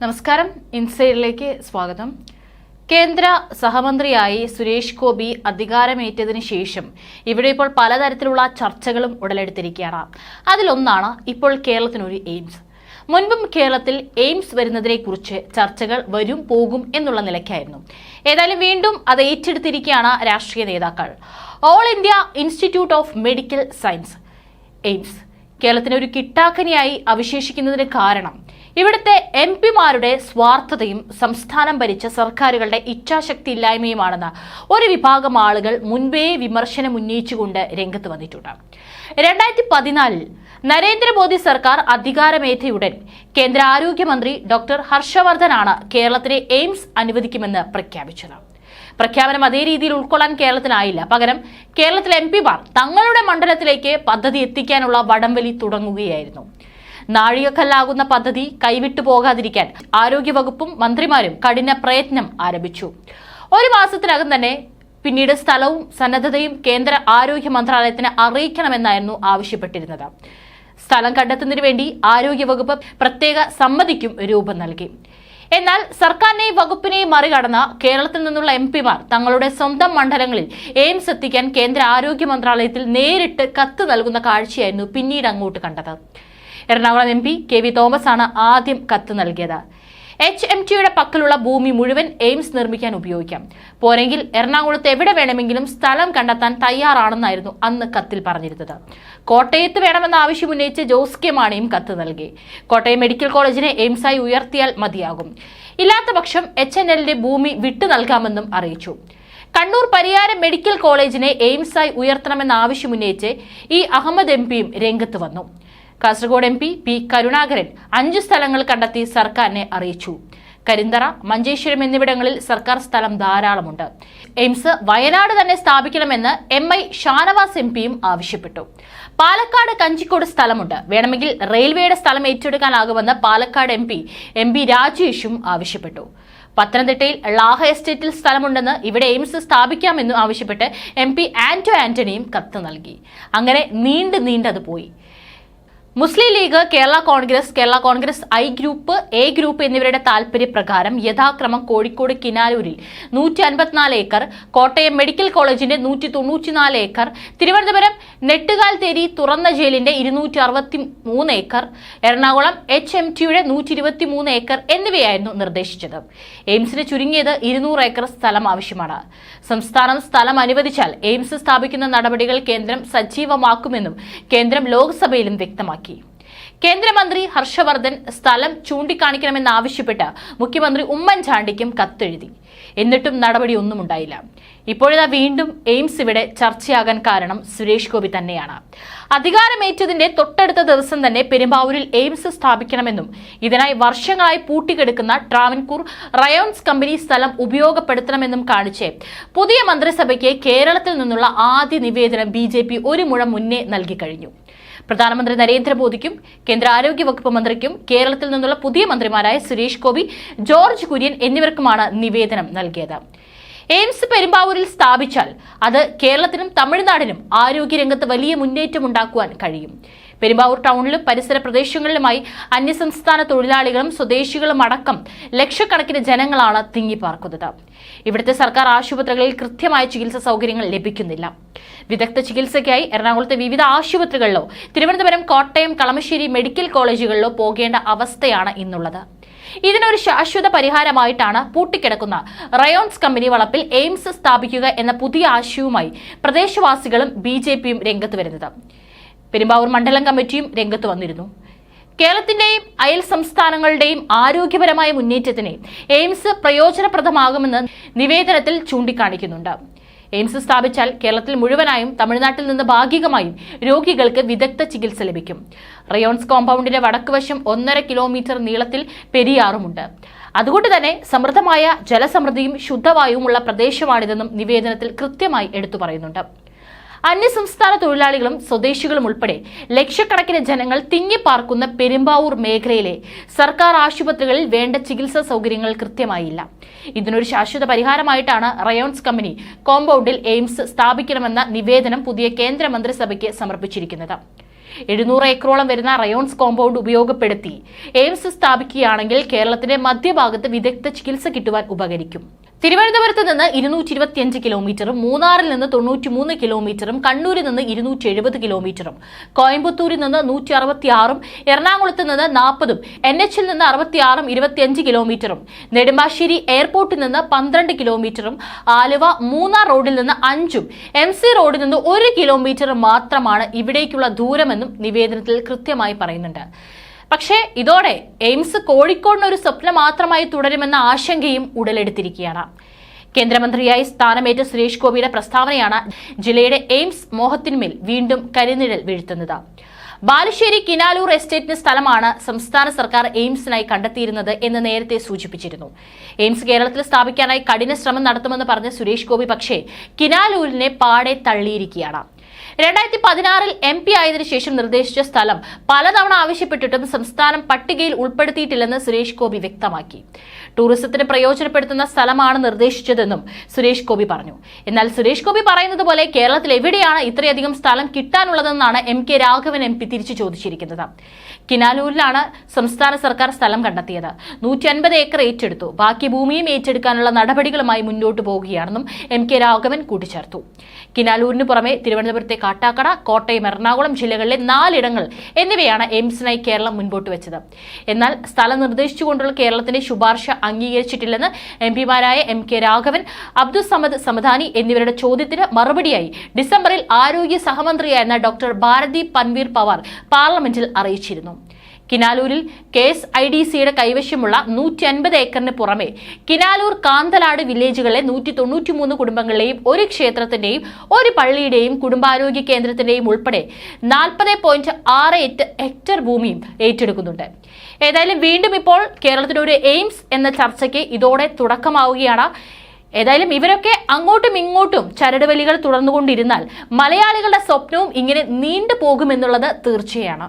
നമസ്കാരം. ഇൻസൈഡിലേക്ക് സ്വാഗതം. കേന്ദ്ര സഹമന്ത്രിയായി സുരേഷ് ഗോപി അധികാരമേറ്റതിനു ശേഷം ഇവിടെ ഇപ്പോൾ പലതരത്തിലുള്ള ചർച്ചകളും ഉടലെടുത്തിരിക്കുകയാണ്. അതിലൊന്നാണ് ഇപ്പോൾ കേരളത്തിനൊരു എയിംസ്. മുൻപും കേരളത്തിൽ എയിംസ് വരുന്നതിനെക്കുറിച്ച് ചർച്ചകൾ വരും പോകും എന്നുള്ള നിലയ്ക്കായിരുന്നു. ഏതായാലും വീണ്ടും അത് ഏറ്റെടുത്തിരിക്കുകയാണ് രാഷ്ട്രീയ നേതാക്കൾ. All India institute of medical science. AIIMS കേരളത്തിന് ഒരു കിട്ടാക്കനിയായി അവശേഷിക്കുന്നതിന് കാരണം ഇവിടുത്തെ എം പിമാരുടെ സ്വാർത്ഥതയും സംസ്ഥാനം ഭരിച്ച സർക്കാരുകളുടെ ഇച്ഛാശക്തി ഇല്ലായ്മയുമാണെന്ന് ഒരു വിഭാഗം ആളുകൾ മുൻപേ വിമർശനം ഉന്നയിച്ചുകൊണ്ട് രംഗത്ത് വന്നിട്ടുണ്ട്. രണ്ടായിരത്തി പതിനാലിൽ നരേന്ദ്രമോദി സർക്കാർ അധികാരമേറ്റയുടൻ കേന്ദ്ര ആരോഗ്യമന്ത്രി ഡോക്ടർ ഹർഷവർദ്ധനാണ് കേരളത്തിലെ എയിംസ് അനുവദിക്കുമെന്ന് പ്രഖ്യാപിച്ചത്. പ്രഖ്യാപനം അതേ രീതിയിൽ ഉൾക്കൊള്ളാൻ കേരളത്തിനായില്ല. പകരം കേരളത്തിലെ എം പിമാർ തങ്ങളുടെ മണ്ഡലത്തിലേക്ക് പദ്ധതി എത്തിക്കാനുള്ള വടംവലി തുടങ്ങുകയായിരുന്നു. നാഴികക്കല്ലാകുന്ന പദ്ധതി കൈവിട്ടു പോകാതിരിക്കാൻ ആരോഗ്യവകുപ്പും മന്ത്രിമാരും കഠിന പ്രയത്നം ആരംഭിച്ചു. ഒരു മാസത്തിനകം തന്നെ പിന്നീട് സ്ഥലവും സന്നദ്ധതയും കേന്ദ്ര ആരോഗ്യ മന്ത്രാലയത്തിന് അറിയിക്കണമെന്നായിരുന്നു ആവശ്യപ്പെട്ടിരുന്നത്. സ്ഥലം കണ്ടെത്തുന്നതിന് വേണ്ടി ആരോഗ്യവകുപ്പ് പ്രത്യേക സമ്മതിക്കും രൂപം നൽകി. എന്നാൽ സർക്കാരിനെയും വകുപ്പിനെയും മറികടന്ന കേരളത്തിൽ നിന്നുള്ള എം പിമാർ തങ്ങളുടെ സ്വന്തം മണ്ഡലങ്ങളിൽ എയിംസ് എത്തിക്കാൻ കേന്ദ്ര ആരോഗ്യ മന്ത്രാലയത്തിൽ നേരിട്ട് കത്ത് നൽകുന്ന കാഴ്ചയായിരുന്നു പിന്നീട് അങ്ങോട്ട് കണ്ടത്. Ernakulam M P K V Thomas ആണ് ആദ്യം കത്ത് നൽകിയത്. എച്ച് എം ടിയുടെ പക്കലുള്ള ഭൂമി മുഴുവൻ എയിംസ് നിർമ്മിക്കാൻ ഉപയോഗിക്കാം. പോരെങ്കിൽ എറണാകുളത്ത് എവിടെ വേണമെങ്കിലും സ്ഥലം കണ്ടെത്താൻ തയ്യാറാണെന്നായിരുന്നു അന്ന് കത്തിൽ പറഞ്ഞിരുന്നത്. കോട്ടയത്ത് വേണമെന്ന ആവശ്യം ഉന്നയിച്ച് ജോസ് കെ മാണിയും കത്ത് നൽകി. കോട്ടയം മെഡിക്കൽ കോളേജിനെ എയിംസായി ഉയർത്തിയാൽ മതിയാകും. ഇല്ലാത്ത പക്ഷം എച്ച് എൻ എല്ലിന്റെ ഭൂമി വിട്ടു നൽകാമെന്നും അറിയിച്ചു. കണ്ണൂർ പരിയാരം മെഡിക്കൽ കോളേജിനെ എയിംസായി ഉയർത്തണമെന്ന ആവശ്യമുന്നയിച്ച് ഈ അഹമ്മദ് എം പിയും രംഗത്ത് വന്നു. Kasaragod M P P Karunakaran അഞ്ച് സ്ഥലങ്ങൾ കണ്ടെത്തി സർക്കാരിനെ അറിയിച്ചു. കരിന്തറ മഞ്ചേശ്വരം എന്നിവിടങ്ങളിൽ സർക്കാർ സ്ഥലം ധാരാളമുണ്ട്. എയിംസ് വയനാട് തന്നെ സ്ഥാപിക്കണമെന്ന് എം ഐ ഷാനവാസ് എം പിയും ആവശ്യപ്പെട്ടു. പാലക്കാട് കഞ്ചിക്കോട് സ്ഥലമുണ്ട്. വേണമെങ്കിൽ റെയിൽവേയുടെ സ്ഥലം ഏറ്റെടുക്കാനാകുമെന്ന് Palakkad M P M P രാജേഷും ആവശ്യപ്പെട്ടു. പത്തനംതിട്ടയിൽ ലാഹ എസ്റ്റേറ്റിൽ സ്ഥലമുണ്ടെന്ന് ഇവിടെ എയിംസ് സ്ഥാപിക്കാമെന്നും ആവശ്യപ്പെട്ട് എം പി ആന്റോ ആന്റണിയും കത്ത് നൽകി. അങ്ങനെ നീണ്ടു നീണ്ടത് പോയി. Muslim League Kerala Congress Kerala Congress I group A group എന്നിവരുടെ താൽപര്യപ്രകാരം യഥാക്രമം കോഴിക്കോട് കിനാലൂരിൽ നൂറ്റി അൻപത്തിനാല് ഏക്കർ കോട്ടയം മെഡിക്കൽ കോളേജിന്റെ നൂറ്റി തൊണ്ണൂറ്റിനാല് ഏക്കർ തിരുവനന്തപുരം നെട്ടുകാൽ തേരി തുറന്ന ജയിലിന്റെ ഇരുന്നൂറ്റി അറുപത്തി മൂന്ന് ഏക്കർ എറണാകുളം എച്ച് എം ടിയുടെ നൂറ്റി ഇരുപത്തി മൂന്ന് ഏക്കർ എന്നിവയായിരുന്നു നിർദ്ദേശിച്ചത്. എയിംസിന് ചുരുങ്ങിയത് ഇരുന്നൂറ് ഏക്കർ സ്ഥലം ആവശ്യമാണ്. സംസ്ഥാനം സ്ഥലം അനുവദിച്ചാൽ എയിംസ് സ്ഥാപിക്കുന്ന നടപടികൾ കേന്ദ്രം സജീവമാക്കുമെന്നും കേന്ദ്രം ലോക്സഭയിലും വ്യക്തമാക്കി. കേന്ദ്രമന്ത്രി ഹർഷവർദ്ധൻ സ്ഥലം ചൂണ്ടിക്കാണിക്കണമെന്നാവശ്യപ്പെട്ട് മുഖ്യമന്ത്രി ഉമ്മൻചാണ്ടിക്കും കത്തെഴുതി. എന്നിട്ടും നടപടിയൊന്നും ഉണ്ടായില്ല ഇപ്പോഴിതാ വീണ്ടും എയിംസ് ഇവിടെ ചർച്ചയാകാൻ കാരണം സുരേഷ് ഗോപി തന്നെയാണ്. അധികാരമേറ്റതിന്റെ തൊട്ടടുത്ത ദിവസം തന്നെ പെരുമ്പാവൂരിൽ എയിംസ് സ്ഥാപിക്കണമെന്നും ഇതിനായി വർഷങ്ങളായി പൂട്ടിക്കെടുക്കുന്ന ട്രാവൻകൂർ റയോൺസ് കമ്പനി സ്ഥലം ഉപയോഗപ്പെടുത്തണമെന്നും കാണിച്ച് പുതിയ മന്ത്രിസഭയ്ക്ക് കേരളത്തിൽ നിന്നുള്ള ആദ്യ നിവേദനം ബി ഒരു മുഴം മുന്നേ നൽകി കഴിഞ്ഞു. പ്രധാനമന്ത്രി നരേന്ദ്രമോദിക്കും കേന്ദ്ര ആരോഗ്യ വകുപ്പ് മന്ത്രിക്കും കേരളത്തിൽ നിന്നുള്ള പുതിയ മന്ത്രിമാരായ സുരേഷ് ഗോപി ജോർജ് കുര്യൻ എന്നിവർക്കുമാണ് നിവേദനം നൽകിയത്. എയിംസ് പെരുമ്പാവൂരിൽ സ്ഥാപിച്ചാൽ അത് കേരളത്തിനും തമിഴ്നാടിനും ആരോഗ്യരംഗത്ത് വലിയ മുന്നേറ്റം ഉണ്ടാക്കുവാൻ കഴിയും. പെരുമ്പാവൂർ ടൗണിലും പരിസര പ്രദേശങ്ങളിലുമായി അന്യസംസ്ഥാന തൊഴിലാളികളും സ്വദേശികളും അടക്കം ലക്ഷക്കണക്കിന് ജനങ്ങളാണ് തിങ്ങിപ്പാർക്കുന്നത്. ഇവിടുത്തെ സർക്കാർ ആശുപത്രികളിൽ കൃത്യമായ ചികിത്സാ സൗകര്യങ്ങൾ ലഭിക്കുന്നില്ല. വിദഗ്ധ ചികിത്സയ്ക്കായി എറണാകുളത്തെ വിവിധ ആശുപത്രികളിലോ തിരുവനന്തപുരം കോട്ടയം കളമശ്ശേരി മെഡിക്കൽ കോളേജുകളിലോ പോകേണ്ട അവസ്ഥയാണ് ഇന്നുള്ളത്. ഇതിനൊരു ശാശ്വത പരിഹാരമായിട്ടാണ് പൂട്ടിക്കിടക്കുന്ന റയോൺസ് കമ്പനി വളപ്പിൽ എയിംസ് സ്ഥാപിക്കുക എന്ന പുതിയ ആശയവുമായി പ്രദേശവാസികളും ബി രംഗത്ത് വരുന്നത്. പെരുമ്പാവൂർ മണ്ഡലം കമ്മിറ്റിയും രംഗത്ത് വന്നിരുന്നു. കേരളത്തിന്റെയും അയൽ സംസ്ഥാനങ്ങളുടെയും ആരോഗ്യപരമായ മുന്നേറ്റത്തിന് എയിംസ് പ്രയോജനപ്രദമാകുമെന്ന് നിവേദനത്തിൽ ചൂണ്ടിക്കാണിക്കുന്നുണ്ട്. എയിംസ് സ്ഥാപിച്ചാൽ കേരളത്തിൽ മുഴുവനായും തമിഴ്നാട്ടിൽ നിന്ന് ഭാഗികമായും രോഗികൾക്ക് വിദഗ്ധ ചികിത്സ ലഭിക്കും. റയോൺസ് കോമ്പൗണ്ടിന്റെ വടക്കുവശം ഒന്നര കിലോമീറ്റർ നീളത്തിൽ പെരിയാറുമുണ്ട്. അതുകൊണ്ട് തന്നെ സമൃദ്ധമായ ജലസമൃദ്ധിയും ശുദ്ധവായുവുമുള്ള പ്രദേശമാണിതെന്നും നിവേദനത്തിൽ കൃത്യമായി എടുത്തു പറയുന്നുണ്ട്. അന്യസംസ്ഥാന തൊഴിലാളികളും സ്വദേശികളും ഉൾപ്പെടെ ലക്ഷക്കണക്കിന് ജനങ്ങൾ തിങ്ങിപ്പാർക്കുന്ന പെരുമ്പാവൂർ മേഖലയിലെ സർക്കാർ ആശുപത്രികളിൽ വേണ്ട ചികിത്സാ സൗകര്യങ്ങൾ കൃത്യമായില്ല. ഇതിനൊരു ശാശ്വത പരിഹാരമായിട്ടാണ് റയോൺസ് കമ്പനി കോമ്പൗണ്ടിൽ എയിംസ് സ്ഥാപിക്കണമെന്ന നിവേദനം പുതിയ കേന്ദ്ര മന്ത്രിസഭയ്ക്ക് സമർപ്പിച്ചിരിക്കുന്നത്. എഴുന്നൂറ് ഏക്കറോളം വരുന്ന റയോൺസ് കോമ്പൗണ്ട് ഉപയോഗപ്പെടുത്തി എയിംസ് സ്ഥാപിക്കുകയാണെങ്കിൽ കേരളത്തിന്റെ മധ്യഭാഗത്ത് വിദഗ്ധ ചികിത്സ കിട്ടുവാൻ ഉപകരിക്കും. തിരുവനന്തപുരത്ത് നിന്ന് ഇരുന്നൂറ്റി ഇരുപത്തിയഞ്ച് കിലോമീറ്ററും മൂന്നാറിൽ നിന്ന് തൊണ്ണൂറ്റി മൂന്ന് കിലോമീറ്ററും കണ്ണൂരിൽ നിന്ന് ഇരുന്നൂറ്റി എഴുപത് കിലോമീറ്ററും. കോയമ്പത്തൂരിൽ നിന്ന് നൂറ്റി അറുപത്തിയാറും എറണാകുളത്ത് നിന്ന് നാൽപ്പതും എൻ എച്ചിൽ നിന്ന് അറുപത്തിയാറും ഇരുപത്തിയഞ്ച് കിലോമീറ്ററും. നെടുമ്പാശ്ശേരി എയർപോർട്ടിൽ നിന്ന് പന്ത്രണ്ട് കിലോമീറ്ററും ആലുവ മൂന്നാർ റോഡിൽ നിന്ന് അഞ്ചും എം സി റോഡിൽ നിന്ന് ഒരു കിലോമീറ്റർ മാത്രമാണ് ഇവിടേക്കുള്ള ദൂരമെന്നും നിവേദനത്തിൽ കൃത്യമായി പറയുന്നുണ്ട്. പക്ഷേ ഇതോടെ എയിംസ് കോഴിക്കോടിന് ഒരു സ്വപ്നം മാത്രമായി തുടരുമെന്ന ആശങ്കയും ഉടലെടുത്തിരിക്കുകയാണ്. കേന്ദ്രമന്ത്രിയായി സ്ഥാനമേറ്റ സുരേഷ് ഗോപിയുടെ പ്രസ്താവനയാണ് ജില്ലയുടെ എയിംസ് മോഹത്തിന്മേൽ വീണ്ടും കരിനിഴൽ വീഴ്ത്തുന്നത്. ബാലുശ്ശേരി കിനാലൂർ എസ്റ്റേറ്റിന് സ്ഥലമാണ് സംസ്ഥാന സർക്കാർ എയിംസിനായി കണ്ടെത്തിയിരുന്നത് എന്ന് നേരത്തെ സൂചിപ്പിച്ചിരുന്നു. എയിംസ് കേരളത്തിൽ സ്ഥാപിക്കാനായി കഠിന ശ്രമം നടത്തുമെന്ന് പറഞ്ഞ സുരേഷ് ഗോപി പക്ഷേ കിനാലൂരിനെ പാടെ തള്ളിയിരിക്കുകയാണ്. രണ്ടായിരത്തി പതിനാറിൽ എം പി ആയതിനു ശേഷം നിർദ്ദേശിച്ച സ്ഥലം പലതവണ ആവശ്യപ്പെട്ടിട്ടും സംസ്ഥാനം പട്ടികയിൽ ഉൾപ്പെടുത്തിയിട്ടില്ലെന്ന് സുരേഷ് ഗോപി വ്യക്തമാക്കി. ടൂറിസത്തിന് പ്രയോജനപ്പെടുത്തുന്ന സ്ഥലമാണ് നിർദ്ദേശിച്ചതെന്നും സുരേഷ് ഗോപി പറഞ്ഞു. എന്നാൽ സുരേഷ് ഗോപി പറയുന്നത് പോലെ കേരളത്തിൽ എവിടെയാണ് ഇത്രയധികം സ്ഥലം കിട്ടാനുള്ളതെന്നാണ് M K Raghavan M P തിരിച്ചു ചോദിച്ചിരിക്കുന്നത്. കിനാലൂരിലാണ് സംസ്ഥാന സർക്കാർ സ്ഥലം കണ്ടെത്തിയത്. നൂറ്റി അൻപത് ഏക്കർ ഏറ്റെടുത്തു. ബാക്കി ഭൂമിയും ഏറ്റെടുക്കാനുള്ള നടപടികളുമായി മുന്നോട്ട് പോവുകയാണെന്നും എം കെ രാഘവൻ കൂട്ടിച്ചേർത്തു. കിനാലൂരിന് പുറമെ തിരുവനന്തപുരത്തെ കാട്ടാക്കട കോട്ടയം എറണാകുളം ജില്ലകളിലെ നാലിടങ്ങൾ എന്നിവയാണ് എയിംസിനായി കേരളം മുൻപോട്ട് വെച്ചത്. എന്നാൽ സ്ഥലം നിർദ്ദേശിച്ചുകൊണ്ടുള്ള കേരളത്തിന്റെ ശുപാർശ അംഗീകരിച്ചിട്ടില്ലെന്ന് എം പിമാരായ എം കെ രാഘവൻ അബ്ദുൾ സമദ് എന്നിവരുടെ ചോദ്യത്തിന് മറുപടിയായി ഡിസംബറിൽ ആരോഗ്യ സഹമന്ത്രിയായിരുന്ന ഡോക്ടർ ഭാരതി പൻവീർ പവാർ പാർലമെന്റിൽ അറിയിച്ചിരുന്നു. കിനാലൂരിൽ കെ എസ് ഐ ഡി സിയുടെ കൈവശമുള്ള നൂറ്റി അൻപത് ഏക്കറിന് പുറമെ കിനാലൂർ കാന്തലാട് വില്ലേജുകളിലെ നൂറ്റി തൊണ്ണൂറ്റിമൂന്ന് കുടുംബങ്ങളിലെയും ഒരു ക്ഷേത്രത്തിന്റെയും ഒരു പള്ളിയുടെയും കുടുംബാരോഗ്യ കേന്ദ്രത്തിന്റെയും ഉൾപ്പെടെ നാൽപ്പത് പോയിന്റ് ആറ് എട്ട് ഹെക്ടർ ഭൂമിയും ഏറ്റെടുക്കുന്നുണ്ട്. ഏതായാലും വീണ്ടും ഇപ്പോൾ കേരളത്തിന്റെ ഒരു എയിംസ് എന്ന ചർച്ചയ്ക്ക് ഇതോടെ തുടക്കമാവുകയാണ്. ഏതായാലും ഇവരൊക്കെ അങ്ങോട്ടും ഇങ്ങോട്ടും ചരടുവലികൾ തുടർന്നുകൊണ്ടിരുന്നാൽ മലയാളികളുടെ സ്വപ്നവും ഇങ്ങനെ നീണ്ടു പോകുമെന്നുള്ളത് തീർച്ചയാണ്.